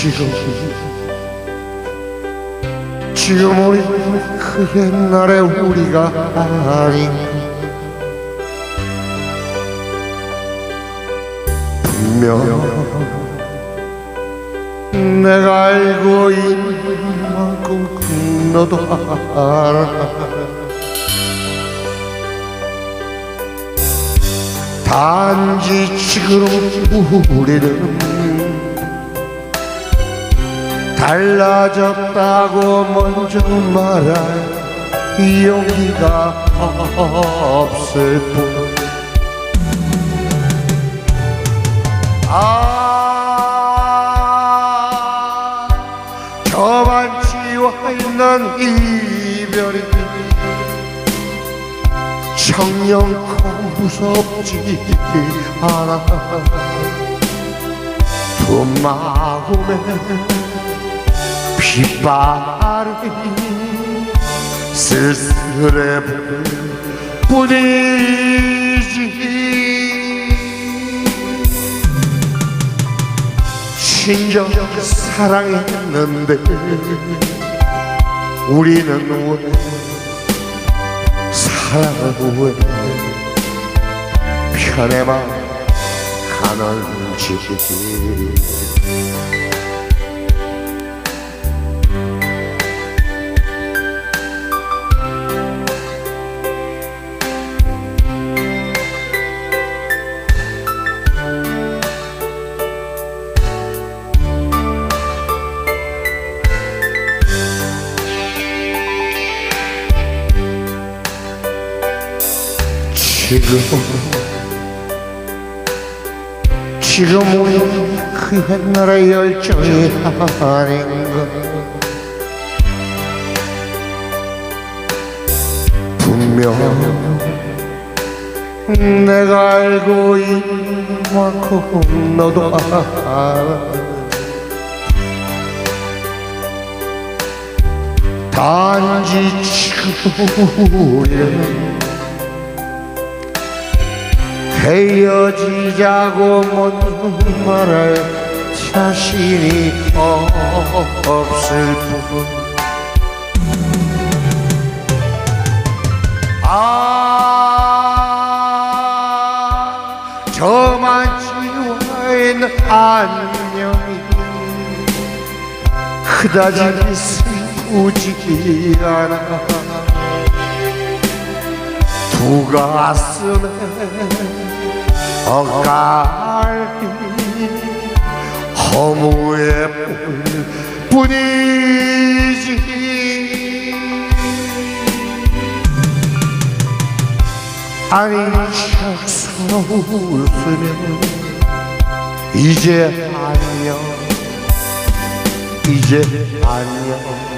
지금 지금 우리 그 옛날의 우리가 아닌 분명 내가 알고 있는 만큼 너도 알아. 단지 지금 우리는 달라졌다고 먼저 말할 용기가 없을 뿐. 아, 저만 지워 있는 이별이 청년코 무섭지 않아. 두 마음에 빗발이 쓸쓸해 뿐이지. 진정 사랑했는데 우리는 왜 사랑을 왜 편에만 가는지 지금 지금 우리 그 옛날의 열정이 아닌가 분명 내가 알고 있는 만큼 너도 알아. 단지 지금 우리는 헤어지자고 먼저 말할 자신이 없을 뿐. 아, 저만 지워있는 안녕이 그다지 슬프지 않아 두 가슴에 엇갈린 허무의 뿐이지. 아니 척서 웃으면 이제 안녕 이제 안녕